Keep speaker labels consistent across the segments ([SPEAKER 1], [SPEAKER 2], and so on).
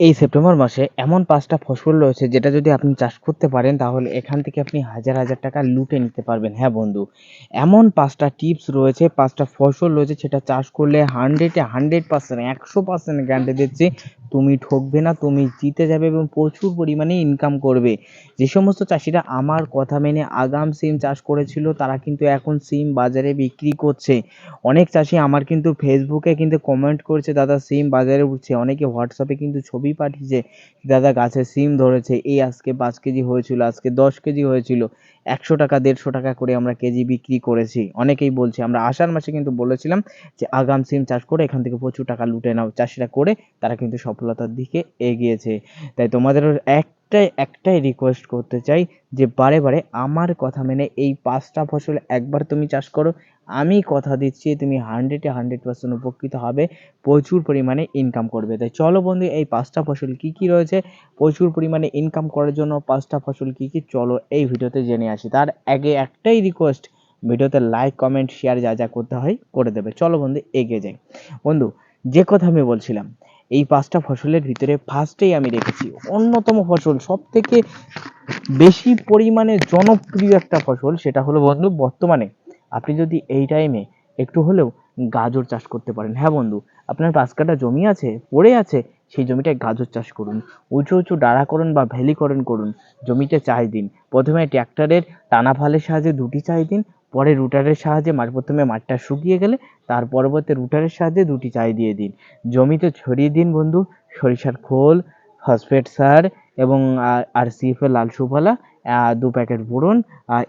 [SPEAKER 1] এই সেপ্টেম্বর মাসে এমন পাঁচটা ফসল রয়েছে যেটা যদি আপনি চাষ করতে পারেন, তাহলে এখান থেকে আপনি হাজার হাজার টাকা লুটে নিতে পারবেন। হ্যাঁ বন্ধু, এমন পাঁচটা টিপস রয়েছে, পাঁচটা ফসল রয়েছে সেটা চাষ করলে হান্ড্রেডে হান্ড্রেড পার্সেন্ট একশো পার্সেন্ট গ্যারান্টি দিচ্ছি, তুমি ঠকবে না, তুমি জিতে যাবে এবং প্রচুর পরিমাণে ইনকাম করবে। যে সমস্ত চাষিরা আমার কথা মেনে আগাম সিম চাষ করেছিল, তারা কিন্তু এখন সিম বাজারে বিক্রি করছে। অনেক চাষি আমার কিন্তু ফেসবুকে কিন্তু কমেন্ট করছে, দাদা, সিম বাজারে উঠছে। অনেকে হোয়াটসঅ্যাপে কিন্তু ছবি পাঠিয়েছে। দাদা গাছে সিম ধরেছে, এই আজকে পাঁচ কেজি হয়েছিল, আজকে দশ কেজি হয়েছিল। একশো টাকা, দেড়শো টাকা করে আমরা কেজি বিক্রি করেছি। অনেকেই বলছে, আমরা আষাঢ় মাসে কিন্তু বলেছিলাম যে আগাম সিম চাষ করে এখান থেকে প্রচুর টাকা লুটে নাও। চাষিরা করে তারা কিন্তু সফলতার দিকে এগিয়েছে। তাই তোমাদের এক একটাই একটাই রিকোয়েস্ট করতে চাই যে বারে বারে আমার কথা মেনে এই পাঁচটা ফসল একবার তুমি চাষ করো আমি কথা দিচ্ছি, তুমি হান্ড্রেডে হান্ড্রেড পার্সেন্ট উপকৃত হবে, প্রচুর পরিমাণে ইনকাম করবে। তাই চলো বন্ধু, এই পাঁচটা ফসল কি কি রয়েছে? প্রচুর পরিমাণে ইনকাম করার জন্য পাঁচটা ফসল কি কি? চলো এই ভিডিওতে জেনে আসি। তার আগে একটাই রিকোয়েস্ট ভিডিওতে লাইক কমেন্ট শেয়ার যা যা করতে হয় করে দেবে। চলো বন্ধু, এগিয়ে যাই। বন্ধু, যে কথা আমি বলছিলাম, এই পাঁচটা ফসলের ভিতরে ফার্স্টেই আমি রেখেছি। অন্যতম ফসল সব থেকে বেশি পরিমাণে জনপ্রিয় একটা ফসল সেটা হলো বন্ধু, বর্তমানে আপনি যদি এই টাইমে একটু হলেও গাজর চাষ করতে পারেন। হ্যাঁ বন্ধু, আপনার পাঁচ কাঠা জমি আছে, পড়ে আছে, সেই জমিটায় গাজর চাষ করুন। উঁচু উঁচু ডাড়া বা ভ্যালিকরণ করুন। জমিতে চাষ দিন। প্রথমে ট্র্যাক্টরের টানা ফালের সাহায্যে দুটি চাষ দিন, পরে রুটারের সাহায্যে মাঠ প্রথমে মাঠটা শুকিয়ে গেলে, তার পরবর্তী রুটারের সাহায্যে দুটি চাষ দিয়ে দিন। জমিতে ছড়িয়ে দিন বন্ধু, সরিষার খোল ফসফেট সার এবং আর সিএফের লাল সুফলা দু প্যাকেট বোরন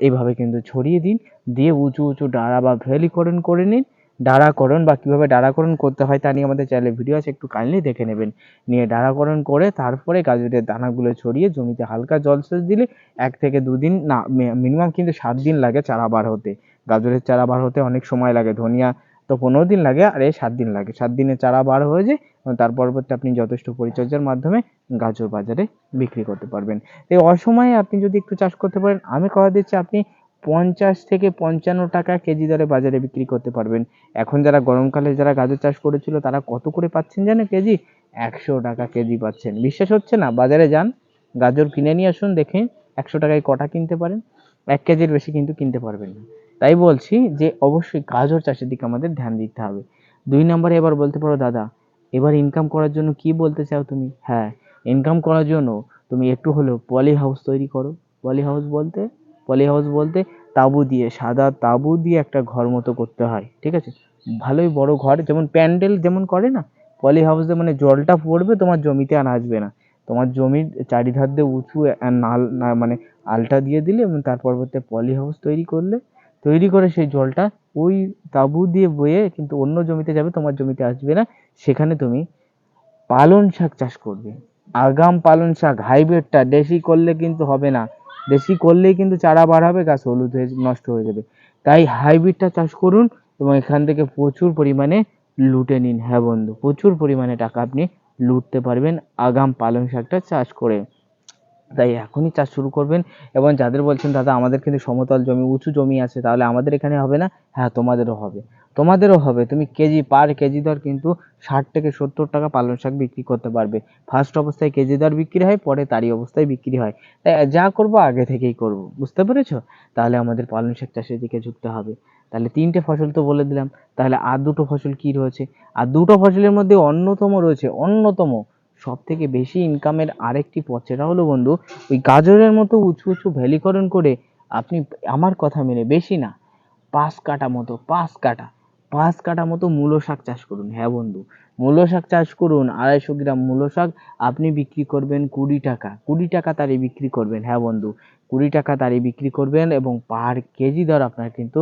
[SPEAKER 1] এভাবে কিন্তু ছড়িয়ে দিন। দিয়ে উঁচু উঁচু ডাঁড়া বা ভ্যালিকরণ করে নিন। ডাঁড়াকরণ বা কীভাবে ডাঁড়াকরণ করতে হয় তা নিয়ে আমাদের চ্যানেলে ভিডিও আছে, একটু কাইন্ডলি দেখে নেবেন। নিয়ে ডাঁড়াকরণ করে তারপরে গাজরের দানাগুলো ছড়িয়ে জমিতে হালকা জলসেচ দিলে এক থেকে দুদিন, না মিনিমাম কিন্তু সাত দিন লাগে চারা বার হতে। গাজরের চারা বার হতে অনেক সময় লাগে, ধনিয়া তো পনেরো দিন লাগে আর এই সাত দিন লাগে। সাত দিনে চারা বার হয়ে যায় এবং তার পরবর্তী আপনি যথেষ্ট পরিচর্যার মাধ্যমে গাজর বাজারে বিক্রি করতে পারবেন। এই অসময়ে আপনি যদি একটু চাষ করতে পারেন, আমি কথা দিচ্ছি আপনি পঞ্চাশ থেকে পঞ্চান্ন টাকা কেজি দরে বাজারে বিক্রি করতে পারবেন। এখন যারা গরমকালে যারা গাজর চাষ করেছিল, তারা কত করে পাচ্ছেন জানেন কেজি? একশো টাকা কেজি পাচ্ছেন। বিশ্বাস হচ্ছে না? বাজারে যান, গাজর কিনে নিয়ে আসুন, দেখে একশো টাকায় কটা কিনতে পারেন? এক কেজির বেশি কিন্তু কিনতে পারবেন না। তাই বলছি যে অবশ্যই গাজর চাষের দিকে আমাদের ধ্যান দিতে হবে। দুই নম্বরে এবার বলতে পারো, দাদা, এবার ইনকাম করার জন্য কি বলতে চাও তুমি? হ্যাঁ ইনকাম করার জন্য তুমি একটু হলেও পলি হাউস তৈরি করো। পলি হাউস বলতে পলি হাউস বলতে তাঁবু দিয়ে, সাদা তাঁবু দিয়ে একটা ঘর মতো করতে হয়, ঠিক আছে? ভালোই বড় ঘর, যেমন প্যান্ডেল যেমন করে না পলি হাউসে মানে জলটা পড়বে, তোমার জমিতে আর আসবে না। তোমার জমির চারিধার দিয়ে উঁচু নাল মানে আলটা দিয়ে দিলে এবং তার পরবর্তী পলি হাউস তৈরি করলে তৈরি করে সেই জলটা ওই তাঁবু দিয়ে বয়ে কিন্তু অন্য জমিতে যাবে, তোমার জমিতে আসবে না। সেখানে তুমি পালন শাক চাষ করবে। আগাম পালন শাক হাইব্রিডটা দেশি করলে কিন্তু হবে না। দেশি করলেই কিন্তু চারা বাড়াবে গাছ হলুদ হয়ে, নষ্ট হয়ে যাবে। তাই হাইব্রিডটা চাষ করুন এবং এখান থেকে প্রচুর পরিমাণে লুটে নিন। হ্যাঁ বন্ধু, প্রচুর পরিমাণে টাকা আপনি লুটতে পারবেন আগাম পালং শাকটা চাষ করে। তাই এখনই চাষ শুরু করবেন। এবং যাদের বলছেন, দাদা, আমাদের কিন্তু সমতল জমি, উঁচু জমি আছে, তাহলে আমাদের এখানে হবে না? হ্যাঁ তোমাদেরও হবে। তোমাদেরও হবে। তুমি কেজি পার কেজি দর কিন্তু ষাট থেকে সত্তর টাকা পালং শাক বিক্রি করতে পারবে। ফার্স্ট অবস্থায় কেজি দর বিক্রি হয়, পরে তারই অবস্থায় বিক্রি হয়। তাই যা করব আগে থেকেই করব। বুঝতে পেরেছ? তাহলে আমাদের পালং শাক চাষের দিকে ঝুঁকতে হবে। তাহলে তিনটে ফসল তো বলে দিলাম। তাহলে আর দুটো ফসল কি রয়েছে? আর দুটো ফসলের মধ্যে অন্যতম রয়েছে, অন্যতম সব থেকে বেশি ইনকামের আরেকটি পথ সেটা হলো বন্ধু, ওই গাজরের মতো উঁচু উঁচু ভ্যালিকরণ করে আপনি আমার কথা মেনে বেশি না, পাঁচ কাটা মতো, পাঁচ কাটা পাঁচ কাটা মতো মূলো শাক চাষ করুন। হ্যাঁ বন্ধু, মূলো শাক চাষ করুন, আড়াইশো গ্রাম মূলো শাক আপনি বিক্রি করবেন কুড়ি টাকা কুড়ি টাকা তারে বিক্রি করবেন। হ্যাঁ বন্ধু, কুড়ি টাকা তারে বিক্রি করবেন এবং পার কেজি দর আপনার কিন্তু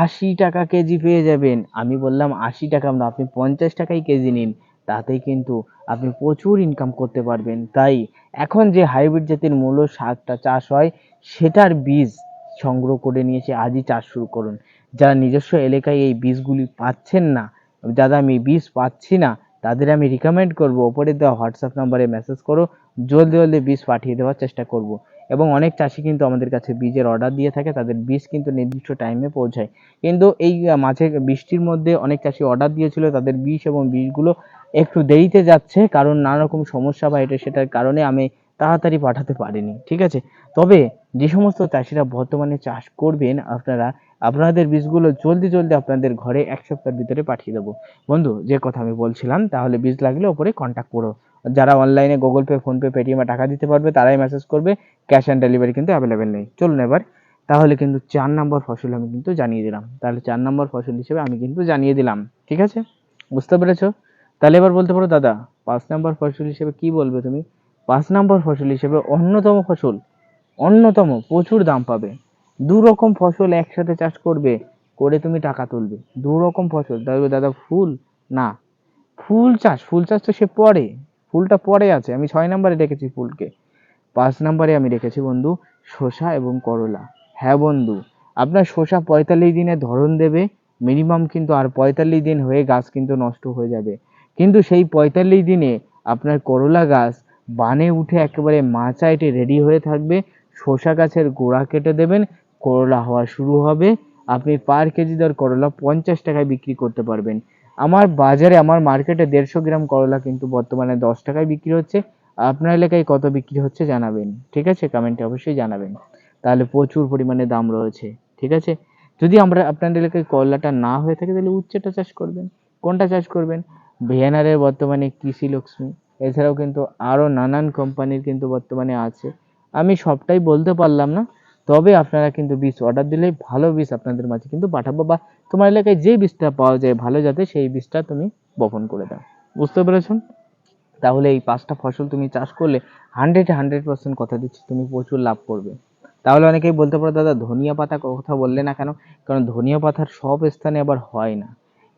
[SPEAKER 1] আশি টাকা কেজি পেয়ে যাবেন। আমি বললাম আশি টাকা না আপনি পঞ্চাশ টাকাই কেজি নিন। তাতেই কিন্তু আপনি প্রচুর ইনকাম করতে পারবেন। তাই এখন যে হাইব্রিড জাতের মূলো শাকটা চাষ হয়, সেটার বীজ সংগ্রহ করে নিয়ে এসে আজই চাষ শুরু করুন। যারা নিজস্ব এলাকায় এই বীজগুলি পাচ্ছেন না, যারা আমি বীজ পাচ্ছি না, তাদের আমি রিকমেন্ড করব। ওপরে দেওয়া হোয়াটসঅ্যাপ নাম্বারে মেসেজ করো, জলদি জলদি বীজ পাঠিয়ে দেওয়ার চেষ্টা করব। এবং অনেক চাষি কিন্তু আমাদের কাছে বীজের অর্ডার দিয়ে থাকে, তাদের বীজ কিন্তু নির্দিষ্ট টাইমে পৌঁছায়। কিন্তু এই মাঝে বৃষ্টির মধ্যে অনেক চাষি অর্ডার দিয়েছিল, তাদের বীজ এবং বীজগুলো একটু দেরিতে যাচ্ছে, কারণ নানা রকম সমস্যা বা এটা সেটার কারণে আমি তাড়াতাড়ি পাঠাতে পারিনি, ঠিক আছে? তবে যে সমস্ত চাষিরা বর্তমানে চাষ করবেন, আপনারা, আপনাদের বীজগুলো জলদি জলদি আপনাদের ঘরে এক সপ্তাহের ভিতরে পাঠিয়ে দেবো। বন্ধু, যে কথা আমি বলছিলাম, তাহলে বীজ লাগলে ওপরে কন্ট্যাক্ট করো। যারা অনলাইনে গুগল পে ফোনপে পেটিএমে টাকা দিতে পারবে, তারাই মেসেজ করবে। ক্যাশ অন ডেলিভারি কিন্তু অ্যাভেলেবেল নেই। চলুন এবার, তাহলে কিন্তু চার নম্বর ফসল আমি কিন্তু জানিয়ে দিলাম। তাহলে চার নম্বর ফসল হিসেবে আমি কিন্তু জানিয়ে দিলাম। ঠিক আছে? বুঝতে পেরেছ? তাহলে এবার বলতে পারো, দাদা, পাঁচ নম্বর ফসল হিসেবে কি বলবে তুমি? পাঁচ নম্বর ফসল হিসেবে অন্যতম ফসল, অন্যতম প্রচুর দাম পাবে। দু রকম ফসল একসাথে চাষ করবে, করে তুমি টাকা তুলবে। দু রকম ফসল দাদা, ফুল? না। ফুল চাষ ফুল চাষ তো সে পরে ফুলটা পরে আছে, আমি ছয় নম্বরে রেখেছি ফুলকে। পাঁচ নম্বরে আমি রেখেছি বন্ধু শসা এবং করলা। হ্যাঁ বন্ধু, আপনার শসা পঁয়তাল্লিশ দিনে ধরন দেবে, মিনিমাম কিন্তু আর পঁয়তাল্লিশ দিন হয়ে গাছ কিন্তু নষ্ট হয়ে যাবে। কিন্তু সেই পঁয়তাল্লিশ দিনে আপনার করলা গাছ বানে উঠে একেবারে মাচাইটে রেডি হয়ে থাকবে, শসা গাছের গোড়া কেটে দেবেন, করলা হওয়া শুরু হবে। আপনি পার কেজি দর করলা পঞ্চাশ টাকায় বিক্রি করতে পারবেন। আমার বাজারে, আমার মার্কেটে দেড়শো গ্রাম করলা কিন্তু বর্তমানে দশ টাকায় বিক্রি হচ্ছে। আপনার এলাকায় কত বিক্রি হচ্ছে জানাবেন, ঠিক আছে? কমেন্টে অবশ্যই জানাবেন। তাহলে প্রচুর পরিমাণে দাম রয়েছে, ঠিক আছে? যদি আমরা আপনাদের এলাকায় করলাটা না হয়ে থাকে, তাহলে উচ্ছেটা চাষ করবেন। কোনটা চাষ করবেন? ভিএনআরের বর্তমানে কৃষি লক্ষ্মী। এছাড়াও কিন্তু আরও নানান কোম্পানির কিন্তু বর্তমানে আছে। আমি সবটাই বলতে পারলাম না। তবে আপনারা কিন্তু বীজ অর্ডার দিলেই ভালো বীজ আপনাদের মাঝে কিন্তু পাঠাবো বা তোমার এলাকায় যে বীজটা পাওয়া যায় ভালো যাতে সেই বীজটা তুমি বপন করে দাও। বুঝতে পেরেছ তাহলে এই পাঁচটা ফসল তুমি চাষ করলে হান্ড্রেড হান্ড্রেড পার্সেন্ট কথা দিচ্ছি, তুমি প্রচুর লাভ করবে। তাহলে অনেকেই বলতে পারো, দাদা, ধনিয়া পাতা কথা বললে না কেন? কারণ ধনিয়া পাতার সব স্থানে আবার হয় না।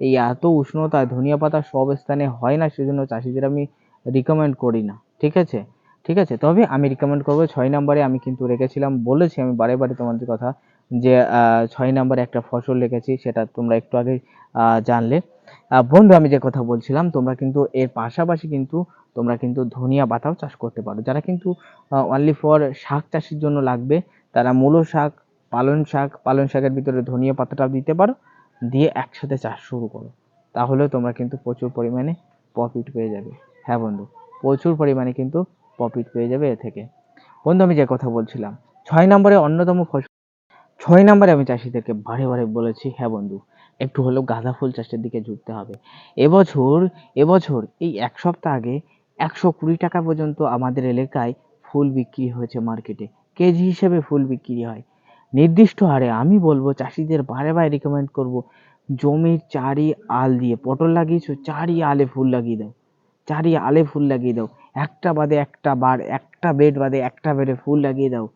[SPEAKER 1] এই এত উষ্ণতায় ধনিয়া পাতা সব স্থানে হয় না, সেজন্য চাষিদের আমি রিকমেন্ড করি না। ঠিক আছে? ঠিক আছে? তবে আমি রিকমেন্ড করব ছয় নম্বরে আমি কিন্তু রেখেছিলাম, বলেছি আমি বারে বারে তোমাদের কথা যে ছয় নম্বরে একটা ফসল রেখেছি, সেটা তোমরা একটু আগে জানলে। বন্ধু, আমি যে কথা বলছিলাম, তোমরা কিন্তু এর পাশাপাশি কিন্তু, তোমরা কিন্তু ধনিয়া পাতাও চাষ করতে পারো। যারা কিন্তু অনলি ফর শাক চাষের জন্য লাগবে, তারা মূলো শাক পালং শাক পালং শাকের ভিতরে ধনিয়া পাতাটাও দিতে পারো, দিয়ে একসাথে চাষ শুরু করো। তাহলে তোমরা কিন্তু প্রচুর পরিমাণে প্রফিট পেয়ে যাবে। হ্যাঁ বন্ধু, প্রচুর পরিমাণে কিন্তু প্রফিট পেয়ে যাবে এ থেকে। বন্ধু, আমি যে কথা বলছিলাম, ছয় নম্বরে অন্যতম ফসল, ছয় নম্বরে আমি চাষিদেরকে বারে বারে বলেছি হ্যাঁ বন্ধু, একটু হলেও গাঁদা ফুল চাষের দিকে ঝুঁকতে হবে। এবছর এবছর, এই এক সপ্তাহ আগে একশো কুড়ি টাকা পর্যন্ত আমাদের এলাকায় ফুল বিক্রি হয়েছে মার্কেটে, কেজি হিসেবে ফুল বিক্রি হয়। নির্দিষ্ট হারে আমি বলব, চাষিদের বারে বারে রিকমেন্ড করব, জমির চারি আল দিয়ে, পটল লাগিয়েছো, চারি আলে ফুল লাগিয়ে দাও, চারি আলে ফুল লাগিয়ে দাও। একটা বাদে একটা বার, একটা বেড বাদে একটা বেডে ফুল লাগিয়ে দাও।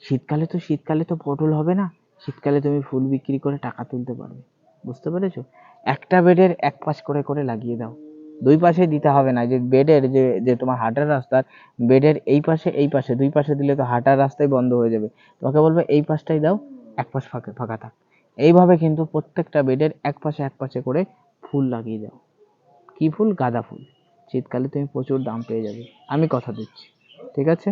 [SPEAKER 1] শীতকালে তো শীতকালে তো পটল হবে না। শীতকালে তুমি ফুল বিক্রি করে টাকা তুলতে পারবে। বুঝতে পেরেছ? একটা বেডের এক পাশ করে করে লাগিয়ে দাও। দুই পাশে দিতে হবে না। যে বেডের যে যে তোমার হাঁটার রাস্তার বেডের এই পাশে এই পাশে, দুই পাশে দিলে তো হাঁটার রাস্তাই বন্ধ হয়ে যাবে। তোমাকে বলবে, এই পাশটাই দাও, এক পাশ ফাঁকা ফাঁকা থাক। এইভাবে কিন্তু প্রত্যেকটা বেডের এক পাশে এক পাশে করে ফুল লাগিয়ে দাও। কি ফুল? গাঁদা ফুল। শীতকালে তুমি প্রচুর দাম পেয়ে যাবে। আমি কথা দিচ্ছি, ঠিক আছে?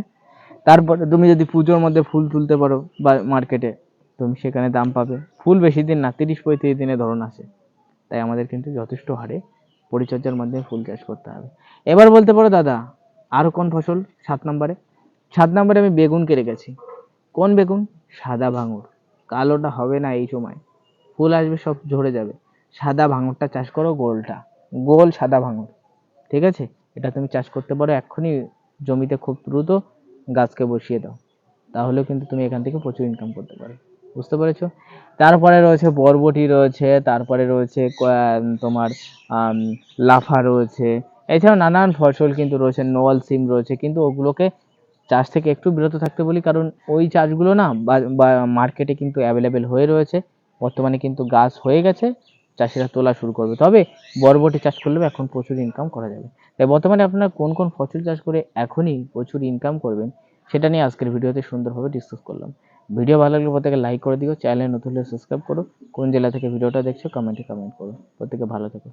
[SPEAKER 1] তারপরে তুমি যদি পুজোর মধ্যে ফুল তুলতে পারো বা মার্কেটে, তুমি সেখানে দাম পাবে। ফুল বেশি দিন না, তিরিশ পঁয়ত্রিশ দিনে ধরুন আসে তাই আমাদের কিন্তু যথেষ্ট হারে পরিচর্যার মাধ্যমে ফুল চাষ করতে হবে। এবার বলতে পারো, দাদা আরও কোন ফসল সাত নম্বরে? সাত নম্বরে আমি বেগুন বেগুনকে রেখেছি। কোন বেগুন? সাদা ভাঙর। কালোটা হবে না এই সময়। ফুল আসবে সব ঝরে যাবে। সাদা ভাঙরটা চাষ করো, গোলটা। গোল সাদা ভাঙর। ঠিক আছে? এটা তুমি চাষ করতে পারো এক্ষুনি, জমিতে খুব দ্রুত গাছকে বসিয়ে দাও। তাহলেও কিন্তু তুমি এখান থেকে প্রচুর ইনকাম করতে পারো বুঝতে পেরেছ? তারপরে রয়েছে বরবটি রয়েছে, তারপরে রয়েছে তোমার লাফা রয়েছে। এছাড়াও নানান ফসল কিন্তু রয়েছে, নোয়াল সিম রয়েছে, কিন্তু ওগুলোকে চাষ থেকে একটু বিরত থাকতে বলি, কারণ ওই চাষগুলো না বা মার্কেটে কিন্তু অ্যাভেলেবেল হয়ে রয়েছে। বর্তমানে কিন্তু গাছ হয়ে গেছে চাষিরা তোলা শুরু করবে। তবে বরবটি চাষ করলেও এখন প্রচুর ইনকাম করা যাবে। তাই বর্তমানে আপনারা কোন কোন ফসল চাষ করে এখনই প্রচুর ইনকাম করবেন, সেটা নিয়ে আজকের ভিডিওতে সুন্দরভাবে ডিসকাস করলাম। ভিডিও ভালো লাগলে প্রত্যেকে লাইক করে দিও চ্যানেল নতুন হলে সাবস্ক্রাইব করো। কোন জেলা থেকে ভিডিওটা দেখছ কমেন্টে কমেন্ট করো। প্রত্যেকে ভালো থেকো।